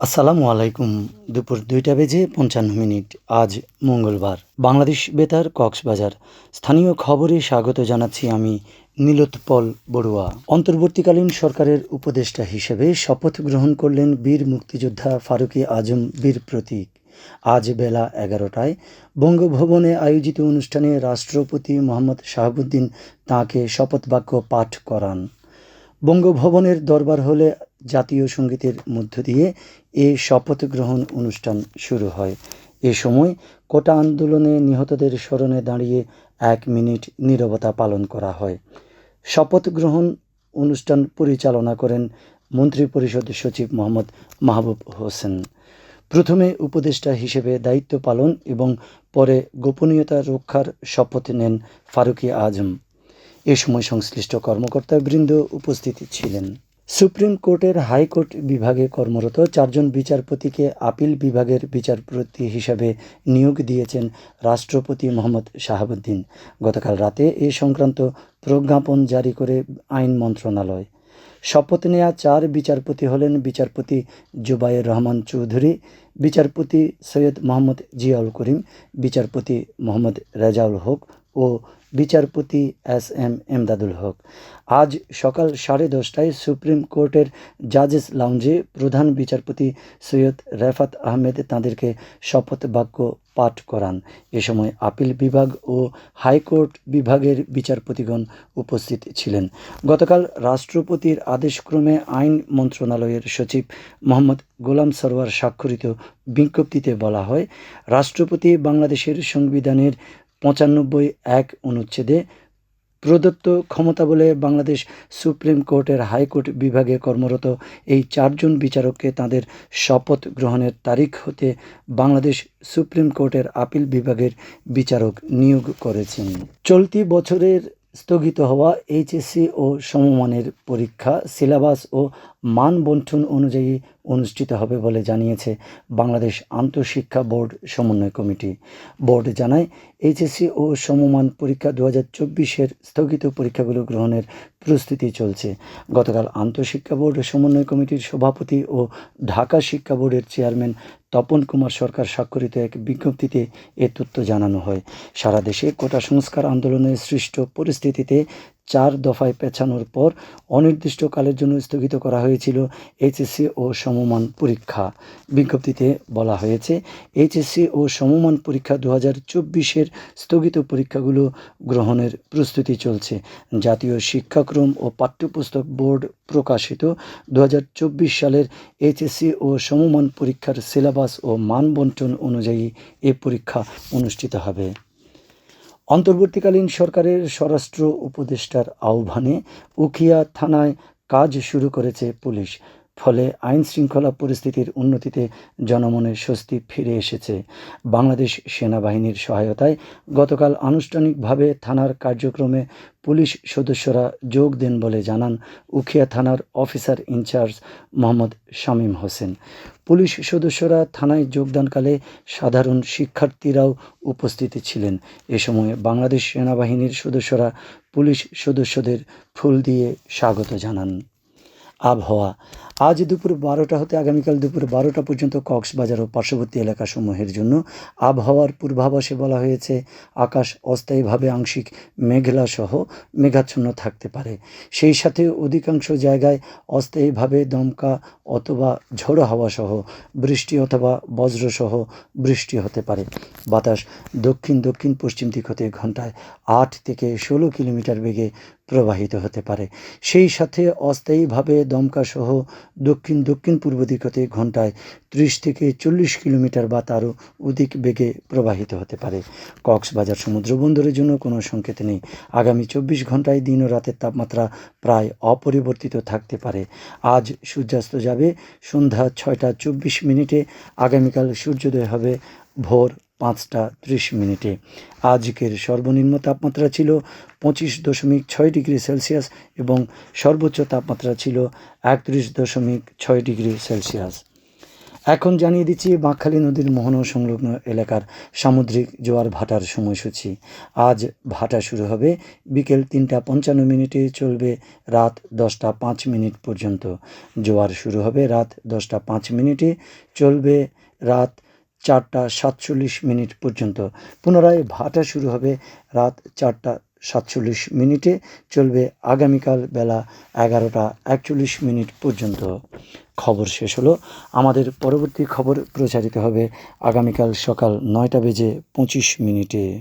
আসসালামু আলাইকুম। দুপুর দুইটা বেজে পঞ্চান্ন মিনিট। আজ মঙ্গলবার। বাংলাদেশ বেতার কক্সবাজার। স্থানীয় খবরে স্বাগত জানাচ্ছি আমি নীলোৎপল বড়ুয়া। অন্তর্বর্তীকালীন সরকারের উপদেষ্টা হিসেবে শপথ গ্রহণ করলেন বীর মুক্তিযোদ্ধা ফারুকী আজম বীর প্রতীক। আজ বেলা এগারোটায় বঙ্গভবনে আয়োজিত অনুষ্ঠানে রাষ্ট্রপতি মোহাম্মদ শাহাবুদ্দিন তাঁকে শপথ বাক্য পাঠ করান। বঙ্গভবনের দরবার হলে জাতীয় সঙ্গীতের মধ্য দিয়ে এ শপথ গ্রহণ অনুষ্ঠান শুরু হয়। এ সময় কোটা আন্দোলনে নিহতদের স্মরণে দাঁড়িয়ে এক মিনিট নীরবতা পালন করা হয়। শপথ গ্রহণ অনুষ্ঠান পরিচালনা করেন মন্ত্রিপরিষদ সচিব মোহাম্মদ মাহবুব হোসেন। প্রথমে উপদেষ্টা হিসেবে দায়িত্ব পালন এবং পরে গোপনীয়তা রক্ষার শপথ নেন ফারুকী আজম। এ সময় সংশ্লিষ্ট কর্মকর্তাবৃন্দ উপস্থিত ছিলেন। সুপ্রিম কোর্টের হাইকোর্ট বিভাগে কর্মরত চারজন বিচারপতিকে আপিল বিভাগের বিচারপতি হিসাবে নিয়োগ দিয়েছেন রাষ্ট্রপতি মোহাম্মদ শাহাবুদ্দিন। গতকাল রাতে এ সংক্রান্ত প্রজ্ঞাপন জারি করে আইন মন্ত্রণালয়। শপথ নেয়া চার বিচারপতি হলেন বিচারপতি জুবাইর রহমান চৌধুরী, বিচারপতি সৈয়দ মোহাম্মদ জিয়াউল করিম, বিচারপতি মোহাম্মদ রেজাউল হক ও বিচারপতি এস এম এমদাদুল হক। আজ সকাল সাড়ে দশটায় সুপ্রিম কোর্টের জাজেস লাউঞ্জে প্রধান বিচারপতি সৈয়দ রেফাত আহমেদ তাঁদেরকে শপথ বাক্য পাঠ করান। এ সময় আপিল বিভাগ ও হাইকোর্ট বিভাগের বিচারপতিগণ উপস্থিত ছিলেন। গতকাল রাষ্ট্রপতির আদেশক্রমে আইন মন্ত্রণালয়ের সচিব মোহাম্মদ গোলাম সরওয়ার স্বাক্ষরিত বিজ্ঞপ্তিতে বলা হয়, রাষ্ট্রপতি বাংলাদেশের সংবিধানের পঁচানব্বই এক অনুচ্ছেদে প্রদত্ত ক্ষমতা বলে বাংলাদেশ সুপ্রিম কোর্টের হাইকোর্ট বিভাগে কর্মরত এই চারজন বিচারককে তাদের শপথ গ্রহণের তারিখ হতে বাংলাদেশ সুপ্রিম কোর্টের আপিল বিভাগের বিচারক নিয়োগ করেছেন। চলতি বছরের স্থগিত হওয়া এইচএসসি ও সমমানের পরীক্ষা, সিলেবাস ও মান বন্টন অনুযায়ী অনুষ্ঠিত হবে বলে জানিয়েছে বাংলাদেশ আন্তঃশিক্ষা বোর্ড সমন্বয় কমিটি। বোর্ড জানায়, এইচএসসি ও সমমান পরীক্ষা দু হাজার চব্বিশের স্থগিত পরীক্ষাগুলো গ্রহণের প্রস্তুতি চলছে। গতকাল আন্তঃশিক্ষা বোর্ড সমন্বয় কমিটির সভাপতি ও ঢাকা শিক্ষা বোর্ডের চেয়ারম্যান তপন কুমার সরকার স্বাক্ষরিত এক বিজ্ঞপ্তিতে এ তথ্য জানানো হয়। সারা দেশে কোটা সংস্কার আন্দোলনের সৃষ্ট পরিস্থিতিতে চার দফায় পেছানোর পর অনির্দিষ্টকালের জন্য স্থগিত করা হয়েছিল এইচএসসি ও সমমান পরীক্ষা। বিজ্ঞপ্তিতে বলা হয়েছে, এইচএসসি ও সমমান পরীক্ষা দু হাজার চব্বিশের স্থগিত পরীক্ষাগুলো গ্রহণের প্রস্তুতি চলছে। জাতীয় শিক্ষাক্রম ও পাঠ্যপুস্তক বোর্ড প্রকাশিত দু হাজার চব্বিশ সালের এইচএসসি ও সমমান পরীক্ষার সিলেবাস ও মান বন্টন অনুযায়ী এ পরীক্ষা অনুষ্ঠিত হবে। অন্তর্বর্তীকালীন সরকারের স্বরাষ্ট্র উপদেষ্টার আহ্বানে উখিয়া থানায় কাজ শুরু করেছে পুলিশ। ফলে আইন শৃঙ্খলা পরিস্থিতির উন্নতিতে জনমনে স্বস্তি ফিরে এসেছে। বাংলাদেশ সেনাবাহিনীর সহায়তায় গতকাল আনুষ্ঠানিকভাবে থানার কার্যক্রমে পুলিশ সদস্যরা যোগ দেন বলে জানান উখিয়া থানার officer in charge Mohammad Shamim Hossain. Police সদস্যরা থানায় যোগদানকালে সাধারণ শিক্ষার্থীরাও উপস্থিত ছিলেন। এ সময় বাংলাদেশ সেনাবাহিনীর সদস্যরা পুলিশ সদস্যদের ফুল দিয়ে স্বাগত জানান। আবহাওয়া। আজ দুপুর বারোটা হতে আগামীকাল দুপুর বারোটা পর্যন্ত কক্সবাজার ও পার্শ্ববর্তী এলাকাসমূহের জন্য আবহাওয়ার পূর্বাভাসে বলা হয়েছে, আকাশ অস্থায়ীভাবে আংশিক মেঘলা সহ মেঘাচ্ছন্ন থাকতে পারে। সেই সাথে অধিকাংশ জায়গায় অস্থায়ীভাবে দমকা অথবা ঝোড়ো হাওয়া সহ বৃষ্টি অথবা বজ্রসহ বৃষ্টি হতে পারে। বাতাস দক্ষিণ দক্ষিণ পশ্চিম দিক হতে ঘন্টায় আট থেকে ষোলো কিলোমিটার বেগে প্রবাহিত হতে পারে। সেই সাথে অস্থায়ীভাবে দমকা সহ দক্ষিণ দক্ষিণ পূর্ব দিক হতে ঘন্টায় ত্রিশ থেকে চল্লিশ কিলোমিটার বা তারও অধিক বেগে প্রবাহিত হতে পারে। কক্সবাজার সমুদ্র বন্দরের জন্য কোনো সংকেত নেই। আগামী চব্বিশ ঘন্টায় দিন ও রাতের তাপমাত্রা প্রায় অপরিবর্তিত থাকতে পারে। আজ সূর্যাস্ত যাবে সন্ধ্যা ছয়টা চব্বিশ মিনিটে। আগামীকাল সূর্যোদয় হবে ভোর পাঁচটা ত্রিশ মিনিটে। আজকের সর্বনিম্ন তাপমাত্রা ছিল পঁচিশ দশমিক ছয় ডিগ্রি সেলসিয়াস এবং সর্বোচ্চ তাপমাত্রা ছিল একত্রিশ দশমিক ছয় ডিগ্রি সেলসিয়াস। এখন জানিয়ে দিচ্ছি বাঁকখালী নদীর মোহনা সংলগ্ন এলাকার সামুদ্রিক জোয়ার ভাটার সময়সূচি। আজ ভাটা শুরু হবে, বিকেল তিনটা পঞ্চান্ন মিনিটে চলবে রাত দশটা পাঁচ মিনিট পর্যন্ত। জোয়ার শুরু হবে রাত দশটা পাঁচ মিনিটে, চলবে রাত চারটা সাতচল্লিশ মিনিট পর্যন্ত। পুনরায় ভাটা শুরু হবে রাত চারটা সাতচল্লিশ মিনিটে। চলবে আগামীকাল বেলা এগারোটা একচল্লিশ মিনিট পর্যন্ত। খবর শেষ হলো। আমাদের পরবর্তী খবর প্রচারিত হবে আগামীকাল সকাল নয়টা বেজে পঁচিশ মিনিটে।